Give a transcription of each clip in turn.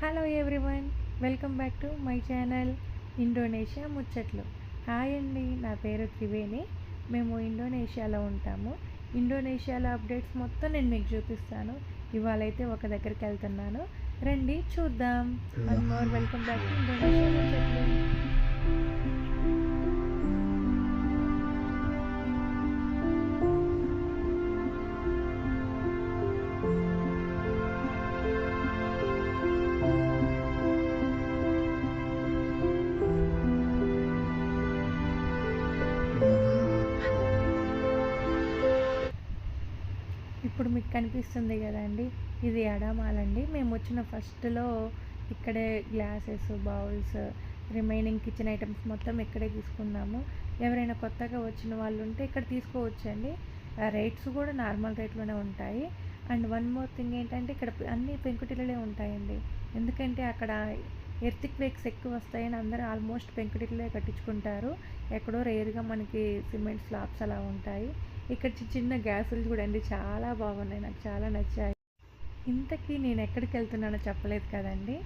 Hello everyone welcome back to my channel Indonesia ముచ్చట్లు hi అండి నా పేరు త్రివేణి. మేము ఇండోనేషియాలో ఉంటాము. ఇండోనేషియాలో అప్డేట్స్ మొత్తం నేను మీకు చూపిస్తాను. ఇవాళ అయితే ఒక దగ్గరికి వెళ్తున్నాను. రండి చూద్దాం. One more welcome back to Indonesia ముచ్చట్లు ఇప్పుడు మీకు కనిపిస్తుంది కదండి ఇది ఎడామాలండి. మేము వచ్చిన ఫస్ట్లో ఇక్కడే glasses bowls remaining kitchen items మొత్తం ఇక్కడే తీసుకున్నాము. ఎవరైనా కొత్తగా వచ్చిన వాళ్ళు ఉంటే ఇక్కడ తీసుకోవచ్చండి. రేట్స్ కూడా నార్మల్ రేట్లోనే ఉంటాయి. అండ్ వన్ మోర్ థింగ్ ఏంటంటే ఇక్కడ అన్ని పెంకుటిల్లలే ఉంటాయండి. ఎందుకంటే అక్కడ ఎర్తిక్ వేక్స్ ఎక్కువ వస్తాయని అందరూ ఆల్మోస్ట్ పెంకుటిల్లే కట్టించుకుంటారు. ఎక్కడో రేర్గా మనకి సిమెంట్ స్లాబ్స్ అలా ఉంటాయి. ఇక్కడ చిన్న చిన్న గ్యాసులు చూడండి చాలా బాగున్నాయి నాకు చాలా నచ్చాయి. ఇంతకీ నేను ఎక్కడికి వెళ్తున్నానో చెప్పలేదు కదండి.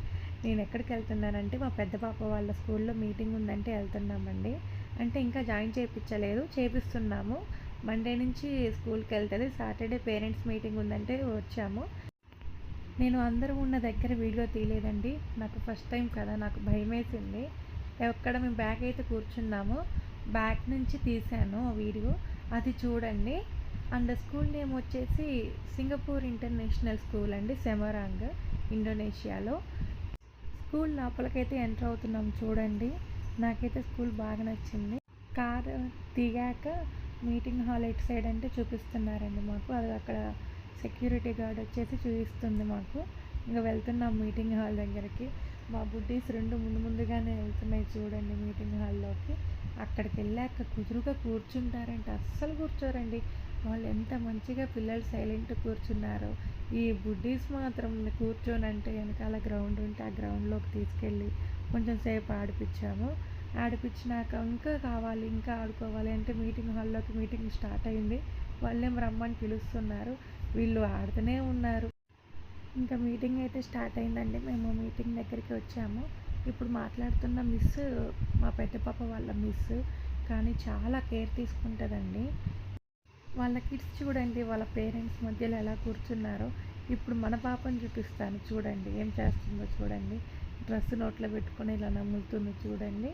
నేను ఎక్కడికి వెళ్తున్నానంటే మా పెద్ద పాప వాళ్ళ స్కూల్లో మీటింగ్ ఉందంటే వెళ్తున్నామండి. అంటే ఇంకా జాయిన్ చేయించలేదు చేపిస్తున్నాము. మండే నుంచి స్కూల్కి వెళ్తుంది సాటర్డే పేరెంట్స్ మీటింగ్ ఉందంటే వచ్చాము. నేను అందరూ ఉన్న దగ్గర వీడియో తీయలేదండి. నాకు ఫస్ట్ టైం కదా నాకు భయం వేసింది ఎక్కడ మేము బ్యాగ్ అయితే కూర్చున్నాము. బ్యాక్ నుంచి తీశాను ఆ వీడియో. అది చూడండి. అండ్ స్కూల్ నేమ్ వచ్చేసి సింగపూర్ ఇంటర్నేషనల్ స్కూల్ అండి సెమరాంగ్ ఇండోనేషియాలో. స్కూల్ లోపలికైతే ఎంటర్ అవుతున్నాం చూడండి. నాకైతే స్కూల్ బాగా నచ్చింది. కార్ దిగాక మీటింగ్ హాల్ ఎటు సైడ్ అంటే చూపిస్తున్నారండి మాకు. అది అక్కడ సెక్యూరిటీ గార్డ్ వచ్చేసి చూపిస్తుంది మాకు. ఇంకా వెళ్తున్నాం మీటింగ్ హాల్ దగ్గరికి. మా బుడ్డీస్ రెండు ముందు ముందుగానే వెళ్తున్నాయి చూడండి మీటింగ్ హాల్లోకి. అక్కడికి వెళ్ళాక కుదురుగా కూర్చుంటారంటే. అస్సలు కూర్చోరండి. వాళ్ళు ఎంత మంచిగా పిల్లలు సైలెంట్ కూర్చున్నారో. ఈ బుడ్డీస్ మాత్రం కూర్చోనంటే వెనకాల గ్రౌండ్ ఉంటే ఆ గ్రౌండ్లోకి తీసుకెళ్ళి కొంచెం సేపు ఆడిపించాము. ఆడిపించినాక ఇంకా కావాలి ఇంకా ఆడుకోవాలి అంటే మీటింగ్ హాల్లోకి మీటింగ్ స్టార్ట్ అయింది. వాళ్ళేం రమ్మని పిలుస్తున్నారు. వీళ్ళు ఆడుతూనే ఉన్నారు. ఇంకా మీటింగ్ అయితే స్టార్ట్ అయిందండి. మేము మీటింగ్ దగ్గరికి వచ్చాము. ఇప్పుడు మాట్లాడుతున్న మిస్ మా పెద్ద పాప వాళ్ళ మిస్ కానీ చాలా కేర్ తీసుకుంటుందండి. వాళ్ళ కిడ్స్ చూడండి వాళ్ళ పేరెంట్స్ మధ్యలో ఎలా కూర్చున్నారో. ఇప్పుడు మన పాపను చూపిస్తాను. చూడండి ఏం చేస్తుందో చూడండి. డ్రెస్ నోట్లో పెట్టుకొని ఇలా నమ్ములుతుంది చూడండి.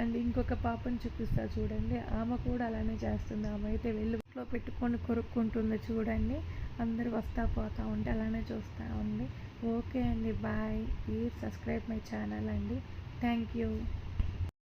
అండ్ ఇంకొక పాపను చూపిస్తా చూడండి. ఆమె కూడా అలానే చేస్తుంది. ఆమె అయితే వెలుగులో పెట్టుకొని కొరుక్కుంటుంది చూడండి. అందరు వస్తా పోతా ఉంటే అలానే చూస్తూ ఉంది. ఓకే అండి. Bye. Please subscribe my channel అండి. Thank you.